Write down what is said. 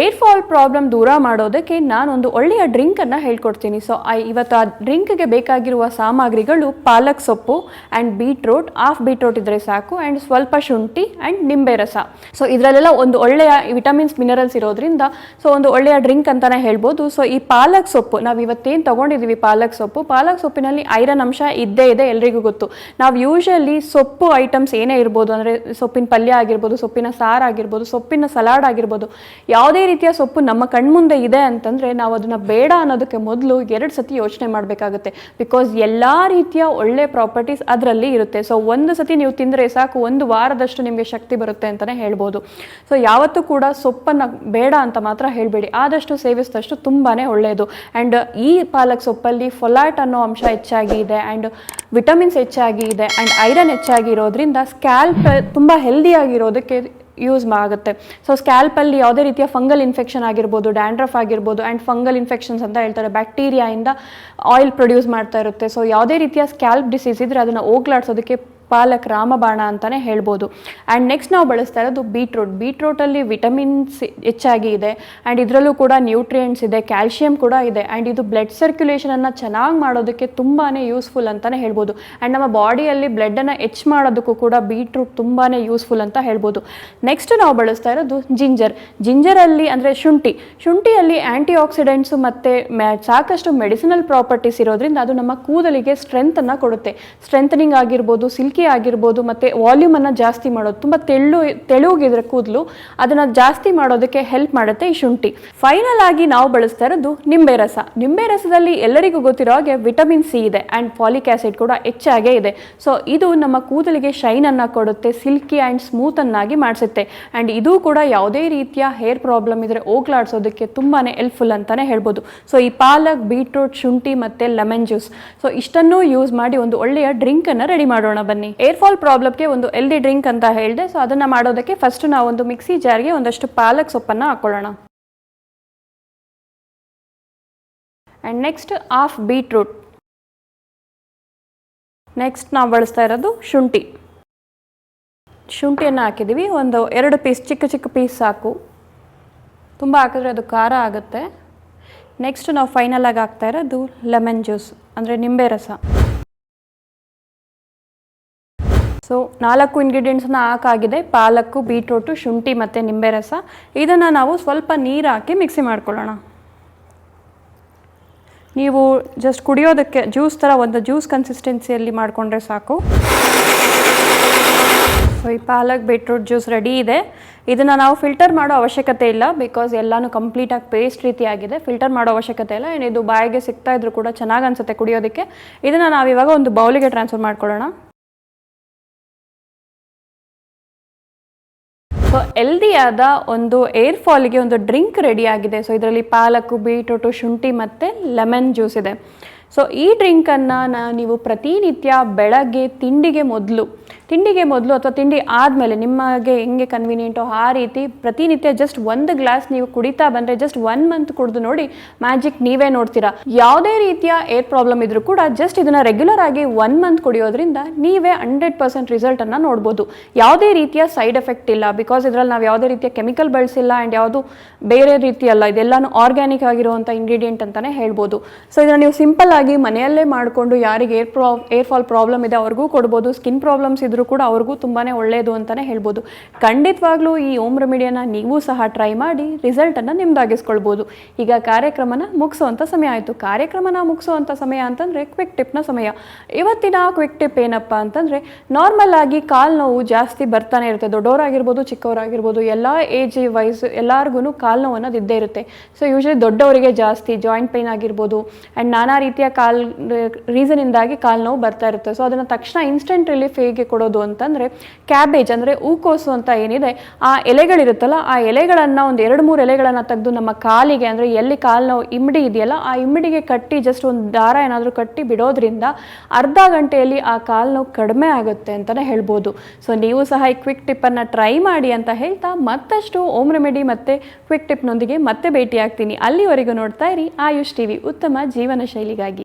Hair fall problem ದೂರ ಮಾಡೋದಕ್ಕೆ ನಾನೊಂದು ಒಳ್ಳೆಯ ಡ್ರಿಂಕನ್ನು ಹೇಳ್ಕೊಡ್ತೀನಿ. ಸೊ ಇವತ್ತು ಆ ಡ್ರಿಂಕ್ಗೆ ಬೇಕಾಗಿರುವ ಸಾಮಗ್ರಿಗಳು ಪಾಲಕ್ ಸೊಪ್ಪು ಆ್ಯಂಡ್ ಬೀಟ್ರೋಟ್ ಹಾಫ್ ಬೀಟ್ರೂಟ್ ಇದ್ದರೆ ಸಾಕು ಆ್ಯಂಡ್ ಸ್ವಲ್ಪ ಶುಂಠಿ ಆ್ಯಂಡ್ ನಿಂಬೆ ರಸ. ಸೊ ಇದರಲ್ಲೆಲ್ಲ ಒಂದು ಒಳ್ಳೆಯ ವಿಟಮಿನ್ಸ್ ಮಿನರಲ್ಸ್ ಇರೋದ್ರಿಂದ ಸೊ ಒಂದು ಒಳ್ಳೆಯ ಡ್ರಿಂಕ್ ಅಂತಲೇ ಹೇಳ್ಬೋದು. ಸೊ ಈ ಪಾಲಕ್ ಸೊಪ್ಪು, ನಾವು ಇವತ್ತೇನು ತೊಗೊಂಡಿದ್ದೀವಿ ಪಾಲಕ್ ಸೊಪ್ಪು? ಪಾಲಕ್ ಸೊಪ್ಪಿನಲ್ಲಿ ಐರನ್ ಅಂಶ ಇದ್ದೇ ಇದೆ, ಎಲ್ರಿಗೂ ಗೊತ್ತು. ನಾವು ಯೂಶಲಿ ಸೊಪ್ಪು ಐಟಮ್ಸ್ ಏನೇ ಇರ್ಬೋದು, ಅಂದರೆ ಸೊಪ್ಪಿನ ಪಲ್ಯ ಆಗಿರ್ಬೋದು, ಸೊಪ್ಪಿನ ಸಾರು ಆಗಿರ್ಬೋದು, ಸೊಪ್ಪಿನ ಸಲಾಡ್ ಆಗಿರ್ಬೋದು, ಯಾವುದೇ ರೀತಿಯ ಸೊಪ್ಪು ನಮ್ಮ ಕಣ್ಮುಂದೆ ಇದೆ ಅಂತಂದರೆ ನಾವು ಅದನ್ನು ಬೇಡ ಅನ್ನೋದಕ್ಕೆ ಮೊದಲು ಎರಡು ಸತಿ ಯೋಚನೆ ಮಾಡಬೇಕಾಗುತ್ತೆ. ಬಿಕಾಸ್ ಎಲ್ಲ ರೀತಿಯ ಒಳ್ಳೆ ಪ್ರಾಪರ್ಟೀಸ್ ಅದರಲ್ಲಿ ಇರುತ್ತೆ. ಸೊ ಒಂದು ಸತಿ ನೀವು ತಿಂದರೆ ಸಾಕು, ಒಂದು ವಾರದಷ್ಟು ನಿಮಗೆ ಶಕ್ತಿ ಬರುತ್ತೆ ಅಂತಲೇ ಹೇಳ್ಬೋದು. ಸೊ ಯಾವತ್ತೂ ಕೂಡ ಸೊಪ್ಪನ್ನು ಬೇಡ ಅಂತ ಮಾತ್ರ ಹೇಳಬೇಡಿ. ಆದಷ್ಟು ಸೇವಿಸಿದಷ್ಟು ತುಂಬಾ ಒಳ್ಳೆಯದು ಆ್ಯಂಡ್ ಈ ಪಾಲಕ್ ಸೊಪ್ಪಲ್ಲಿ ಫೊಲಾಟ್ ಅನ್ನೋ ಅಂಶ ಹೆಚ್ಚಾಗಿ ಇದೆ. ಆ್ಯಂಡ್ ವಿಟಮಿನ್ಸ್ ಹೆಚ್ಚಾಗಿ ಇದೆ. ಆ್ಯಂಡ್ ಐರನ್ ಹೆಚ್ಚಾಗಿ ಇರೋದ್ರಿಂದ ಸ್ಕ್ಯಾಲ್ಪ್ ತುಂಬ ಹೆಲ್ದಿಯಾಗಿರೋದಕ್ಕೆ ಯೂಸ್ ಆಗುತ್ತೆ ಸೊ ಸ್ಕ್ಯಾಲ್ಪಲ್ಲಿ ಯಾವುದೇ ರೀತಿಯ ಫಂಗಲ್ ಇನ್ಫೆಕ್ಷನ್ ಆಗಿರ್ಬೋದು ಡ್ಯಾಂಡ್ರಫ್ ಆಗಿರ್ಬೋದು ಆ್ಯಂಡ್ ಫಂಗಲ್ ಇನ್ಫೆಕ್ಷನ್ಸ್ ಅಂತ ಹೇಳ್ತಾರೆ. ಬ್ಯಾಕ್ಟೀರಿಯಾಯಿಂದ ಆಯಿಲ್ ಪ್ರೊಡ್ಯೂಸ್ ಮಾಡ್ತಾ ಇರುತ್ತೆ. ಸೊ ಯಾವುದೇ ರೀತಿಯ ಸ್ಕ್ಯಾಲ್ಪ್ ಡಿಸೀಸ್ ಇದ್ದರೆ ಅದನ್ನು ಹೋಗ್ಲಾಡ್ಸೋದಕ್ಕೆ ಪಾಲಕ್ ರಾಮಬಾಣ ಅಂತಾನೆ ಹೇಳ್ಬೋದು. ಆ್ಯಂಡ್ ನೆಕ್ಸ್ಟ್ ನಾವು ಬಳಸ್ತಾ ಇರೋದು ಬೀಟ್ರೂಟ್ ಬೀಟ್ರೂಟಲ್ಲಿ ವಿಟಮಿನ್ಸ್ ಹೆಚ್ಚಾಗಿ ಇದೆ. ಆ್ಯಂಡ್ ಇದರಲ್ಲೂ ಕೂಡ ನ್ಯೂಟ್ರಿಯೆಂಟ್ಸ್ ಇದೆ ಕ್ಯಾಲ್ಶಿಯಂ ಕೂಡ ಇದೆ. ಆ್ಯಂಡ್ ಇದು ಬ್ಲಡ್ ಸರ್ಕ್ಯುಲೇಷನನ್ನು ಚೆನ್ನಾಗಿ ಮಾಡೋದಕ್ಕೆ ತುಂಬಾ ಯೂಸ್ಫುಲ್ ಅಂತಲೇ ಹೇಳ್ಬೋದು. ಆ್ಯಂಡ್ ನಮ್ಮ ಬಾಡಿಯಲ್ಲಿ ಬ್ಲಡ್ಡನ್ನು ಹೆಚ್ಚು ಮಾಡೋದಕ್ಕೂ ಕೂಡ ಬೀಟ್ರೂಟ್ ತುಂಬಾ ಯೂಸ್ಫುಲ್ ಅಂತ ಹೇಳ್ಬೋದು. ನೆಕ್ಸ್ಟ್ ನಾವು ಬಳಸ್ತಾ ಇರೋದು ಜಿಂಜರ್ ಜಿಂಜರಲ್ಲಿ ಅಂದರೆ ಶುಂಠಿ. ಶುಂಠಿಯಲ್ಲಿ ಆ್ಯಂಟಿ ಆಕ್ಸಿಡೆಂಟ್ಸು ಮತ್ತು ಸಾಕಷ್ಟು ಮೆಡಿಸಿನಲ್ ಪ್ರಾಪರ್ಟೀಸ್ ಇರೋದ್ರಿಂದ ಅದು ನಮ್ಮ ಕೂದಲಿಗೆ ಸ್ಟ್ರೆಂತನ್ನು ಕೊಡುತ್ತೆ. ಸ್ಟ್ರೆಂಥನಿಂಗ್ ಆಗಿರ್ಬೋದು ಸಿಲ್ಕಿ ಆಗಿರ್ಬೋದು ಮತ್ತು ವಾಲ್ಯೂಮನ್ನು ಜಾಸ್ತಿ ಮಾಡೋದು, ತುಂಬ ತೆಳ್ಳು, ತೆಳುಗಿದ್ರೆ ಕೂದಲು, ಅದನ್ನು ಜಾಸ್ತಿ ಮಾಡೋದಕ್ಕೆ ಹೆಲ್ಪ್ ಮಾಡುತ್ತೆ ಈ ಶುಂಠಿ. ಫೈನಲ್ ಆಗಿ ನಾವು ಬಳಸ್ತಾ ಇರೋದು ನಿಂಬೆ ರಸ. ನಿಂಬೆ ರಸದಲ್ಲಿ ಎಲ್ಲರಿಗೂ ಗೊತ್ತಿರೋ ಹಾಗೆ ವಿಟಮಿನ್ ಸಿ ಇದೆ ಆ್ಯಂಡ್ ಫಾಲಿಕ್ ಆ್ಯಸಿಡ್ ಕೂಡ ಹೆಚ್ಚಾಗೇ ಇದೆ. ಸೊ ಇದು ನಮ್ಮ ಕೂದಲಿಗೆ ಶೈನನ್ನು ಕೊಡುತ್ತೆ ಸಿಲ್ಕಿ ಆ್ಯಂಡ್ ಸ್ಮೂತನ್ನಾಗಿ ಮಾಡಿಸುತ್ತೆ. ಆ್ಯಂಡ್ ಇದು ಕೂಡ ಯಾವುದೇ ರೀತಿಯ ಹೇರ್ ಪ್ರಾಬ್ಲಮ್ ಇದ್ದರೆ ಹೋಗ್ಲಾಡ್ಸೋದಕ್ಕೆ ತುಂಬಾ ಹೆಲ್ಪ್ಫುಲ್ ಅಂತಲೇ ಹೇಳ್ಬೋದು. ಸೊ ಈ ಪಾಲಕ್ ಬೀಟ್ರೂಟ್ ಶುಂಠಿ ಮತ್ತು ಲೆಮನ್ ಜ್ಯೂಸ್ ಸೊ ಇಷ್ಟನ್ನೂ ಯೂಸ್ ಮಾಡಿ ಒಂದು ಒಳ್ಳೆಯ ಡ್ರಿಂಕನ್ನು ರೆಡಿ ಮಾಡೋಣ ಬನ್ನಿ. ಏರ್ ಫಾಲ್ ಪ್ರಾಬ್ಲಮ್ಗೆ ಒಂದು ಎಲ್ದಿ ಡ್ರಿಂಕ್ ಅಂತ ಹೇಳಿದೆ. ಸೊ ಅದನ್ನು ಮಾಡೋದಕ್ಕೆ ಫಸ್ಟ್ ನಾವು ಒಂದು ಮಿಕ್ಸಿ ಜಾರ್ಗೆ ಒಂದಷ್ಟು ಪಾಲಕ್ ಸೊಪ್ಪನ್ನು ಹಾಕೊಳ್ಳೋಣ. And next half beetroot next ನಾವು ಬಳಸ್ತಾ ಇರೋದು ಶುಂಠಿ. ಶುಂಠಿಯನ್ನು ಹಾಕಿದ್ದೀವಿ ಒಂದು ಎರಡು ಪೀಸ್ ಚಿಕ್ಕ ಚಿಕ್ಕ ಪೀಸ್ ಸಾಕು. ತುಂಬ ಹಾಕಿದ್ರೆ ಅದು ಖಾರ ಆಗುತ್ತೆ. ನೆಕ್ಸ್ಟ್ ನಾವು ಫೈನಲ್ ಆಗಿ ಹಾಕ್ತಾ ಇರೋದು ಲೆಮನ್ ಜ್ಯೂಸ್ ಅಂದರೆ ನಿಂಬೆ ರಸ. ಸೊ ನಾಲ್ಕು ಇಂಗ್ರೀಡಿಯೆಂಟ್ಸ್ನ ಹಾಕಾಗಿದೆ ಪಾಲಕ್ಕು ಬೀಟ್ರೂಟು ಶುಂಠಿ ಮತ್ತು ನಿಂಬೆ ರಸ ಇದನ್ನು ನಾವು ಸ್ವಲ್ಪ ನೀರು ಹಾಕಿ ಮಿಕ್ಸಿ ಮಾಡ್ಕೊಳ್ಳೋಣ. ನೀವು ಜಸ್ಟ್ ಕುಡಿಯೋದಕ್ಕೆ ಜ್ಯೂಸ್ ಥರ ಒಂದು ಜ್ಯೂಸ್ ಕನ್ಸಿಸ್ಟೆನ್ಸಿಯಲ್ಲಿ ಮಾಡಿಕೊಂಡ್ರೆ ಸಾಕು. ಸೊ ಈ ಪಾಲಕ್ ಬೀಟ್ರೂಟ್ ಜ್ಯೂಸ್ ರೆಡಿ ಇದೆ. ಇದನ್ನು ನಾವು ಫಿಲ್ಟರ್ ಮಾಡೋ ಅವಶ್ಯಕತೆ ಇಲ್ಲ ಬಿಕಾಸ್ ಎಲ್ಲನೂ ಕಂಪ್ಲೀಟಾಗಿ ಪೇಸ್ಟ್ ರೀತಿಯಾಗಿದೆ ಫಿಲ್ಟರ್ ಮಾಡೋ ಅವಶ್ಯಕತೆ ಇಲ್ಲ. ಆ್ಯಂಡ್ ಇದು ಬಾಯಿಗೆ ಸಿಗ್ತಾ ಇದ್ರೂ ಕೂಡ ಚೆನ್ನಾಗಿ ಅನಿಸುತ್ತೆ ಕುಡಿಯೋದಕ್ಕೆ. ಇದನ್ನು ನಾವು ಇವಾಗ ಒಂದು ಬೌಲಿಗೆ ಟ್ರಾನ್ಸ್ಫರ್ ಮಾಡ್ಕೊಳ್ಳೋಣ. ಸೊ ಎಲ್ದಿಯಾದ ಒಂದು ಏರ್ ಫಾಲಿಗೆ ಒಂದು ಡ್ರಿಂಕ್ ರೆಡಿ ಆಗಿದೆ. ಸೊ ಇದರಲ್ಲಿ ಪಾಲಕ್ಕು ಬೀಟ್ರೂಟು ಶುಂಠಿ ಮತ್ತು ಲೆಮನ್ ಜ್ಯೂಸ್ ಇದೆ. ಸೊ ಈ ಡ್ರಿಂಕನ್ನು ನೀವು ಪ್ರತಿನಿತ್ಯ ಬೆಳಗ್ಗೆ ತಿಂಡಿಗೆ ಮೊದಲು ತಿಂಡಿಗೆ ಮೊದಲು ಅಥವಾ ತಿಂಡಿ ಆದಮೇಲೆ ನಿಮಗೆ ಹೆಂಗೆ ಕನ್ವೀನಿಯೆಂಟೋ ಆ ರೀತಿ ಪ್ರತಿನಿತ್ಯ ಜಸ್ಟ್ ಒಂದು ಗ್ಲಾಸ್ ನೀವು ಕುಡಿತಾ ಬಂದರೆ ಜಸ್ಟ್ ಒನ್ ಮಂತ್ ಕುಡಿದು ನೋಡಿ ಮ್ಯಾಜಿಕ್ ನೀವೇ ನೋಡ್ತೀರಾ. ಯಾವುದೇ ರೀತಿಯ ಏರ್ ಪ್ರಾಬ್ಲಮ್ ಇದ್ರೂ ಕೂಡ ಜಸ್ಟ್ ಇದನ್ನು ರೆಗ್ಯುಲರ್ ಆಗಿ ಒನ್ ಮಂತ್ ಕುಡಿಯೋದ್ರಿಂದ ನೀವೇ ಹಂಡ್ರೆಡ್ ಪರ್ಸೆಂಟ್ ರಿಸಲ್ಟನ್ನು ನೋಡ್ಬೋದು. ಯಾವುದೇ ರೀತಿಯ ಸೈಡ್ ಎಫೆಕ್ಟ್ ಇಲ್ಲ. ಬಿಕಾಸ್ ಇದರಲ್ಲಿ ನಾವು ಯಾವುದೇ ರೀತಿಯ ಕೆಮಿಕಲ್ ಬಳಸಿಲ್ಲ ಆ್ಯಂಡ್ ಯಾವುದು ಬೇರೆ ರೀತಿಯಲ್ಲ ಇದೆಲ್ಲಾನು ಆರ್ಗ್ಯಾನಿಕ್ ಆಗಿರುವಂಥ ಇಂಗ್ರೀಡಿಯೆಂಟ್ ಅಂತಲೇ ಹೇಳ್ಬೋದು. ಸೊ ಇದನ್ನು ನೀವು ಸಿಂಪಲ್ ಆಗಿ ಮನೆಯಲ್ಲೇ ಮಾಡಿಕೊಂಡು ಯಾರಿಗೆ ಏರ್ ಪ್ರಾ ಏರ್ ಫಾಲ್ ಪ್ರಾಬ್ಲಮ್ ಇದೆ ಅವ್ರಿಗೂ ಕೊಡ್ಬೋದು. ಸ್ಕಿನ್ ಪ್ರಾಬ್ಲಮ್ಸ್ ಇದ್ರೂ ಕೂಡ ಅವ್ರಿಗೂ ತುಂಬಾ ಒಳ್ಳೆಯದು ಅಂತಲೇ ಹೇಳ್ಬೋದು. ಖಂಡಿತವಾಗ್ಲೂ ಈ ಓಮ್ ರೆಮಿಡಿಯನ್ನು ನೀವು ಸಹ ಟ್ರೈ ಮಾಡಿ ರಿಸಲ್ಟನ್ನು ನಿಮ್ದಾಗಿಸ್ಕೊಳ್ಬೋದು. ಈಗ ಕಾರ್ಯಕ್ರಮನ ಮುಗಿಸುವಂಥ ಸಮಯ ಆಯಿತು. ಕಾರ್ಯಕ್ರಮನ ಮುಗಿಸುವಂಥ ಸಮಯ ಅಂತಂದರೆ ಕ್ವಿಕ್ ಟಿಪ್ನ ಸಮಯ. ಇವತ್ತಿನ ಕ್ವಿಕ್ ಟಿಪ್ ಏನಪ್ಪ ಅಂತಂದರೆ ನಾರ್ಮಲ್ ಆಗಿ ಕಾಲು ನೋವು ಜಾಸ್ತಿ ಬರ್ತಾನೆ ಇರುತ್ತೆ. ದೊಡ್ಡವರಾಗಿರ್ಬೋದು, ಚಿಕ್ಕವರಾಗಿರ್ಬೋದು, ಎಲ್ಲ ಏಜ್ ವೈಸ್ ಎಲ್ಲರಿಗೂ ಕಾಲು ನೋವು ಅನ್ನೋದು ಇದ್ದೇ ಇರುತ್ತೆ. ಸೊ ಯೂಶಲಿ ದೊಡ್ಡವರಿಗೆ ಜಾಸ್ತಿ ಜಾಯಿಂಟ್ ಪೈನ್ ಆಗಿರ್ಬೋದು ಆ್ಯಂಡ್ ನಾನಾ ರೀತಿಯ ಕಾಲ್ ರೀಸನಿಂದಾಗಿ ಕಾಲು ನೋವು ಬರ್ತಾ ಇರುತ್ತೆ. ಸೊ ಅದನ್ನು ತಕ್ಷಣ ಇನ್ಸ್ಟೆಂಟ್ ರಿಲೀಫ್ ಹೇಗೆ ಕೊಡೋದು ಅಂತಂದರೆ ಕ್ಯಾಬೇಜ್ ಅಂದರೆ ಹೂಕೋಸು ಅಂತ ಏನಿದೆ, ಆ ಎಲೆಗಳಿರುತ್ತಲ್ಲ, ಆ ಎಲೆಗಳನ್ನು ಒಂದು ಎರಡು ಮೂರು ಎಲೆಗಳನ್ನು ತೆಗೆದು ನಮ್ಮ ಕಾಲಿಗೆ ಅಂದರೆ ಎಲ್ಲಿ ಕಾಲು ನಾವು ಇಮ್ಮಡಿ ಇದೆಯಲ್ಲ, ಆ ಇಮ್ಮಡಿಗೆ ಕಟ್ಟಿ ಜಸ್ಟ್ ಒಂದು ದಾರ ಏನಾದರೂ ಕಟ್ಟಿ ಬಿಡೋದ್ರಿಂದ ಅರ್ಧ ಗಂಟೆಯಲ್ಲಿ ಆ ಕಾಲು ನೋವು ಕಡಿಮೆ ಆಗುತ್ತೆ ಅಂತಲೇ ಹೇಳ್ಬೋದು. ಸೊ ನೀವು ಸಹ ಈ ಕ್ವಿಕ್ ಟಿಪ್ಪನ್ನು ಟ್ರೈ ಮಾಡಿ ಅಂತ ಹೇಳ್ತಾ ಮತ್ತಷ್ಟು ಓಮ್ ರೆಮಿಡಿ ಮತ್ತು ಕ್ವಿಕ್ ಟಿಪ್ನೊಂದಿಗೆ ಮತ್ತೆ ಭೇಟಿ ಆಗ್ತೀನಿ ಅಲ್ಲಿವರೆಗೂ ನೋಡ್ತಾ ಇರಿ ಆಯುಷ್ ಟಿವಿ ಉತ್ತಮ ಜೀವನ ಶೈಲಿಗಾಗಿ.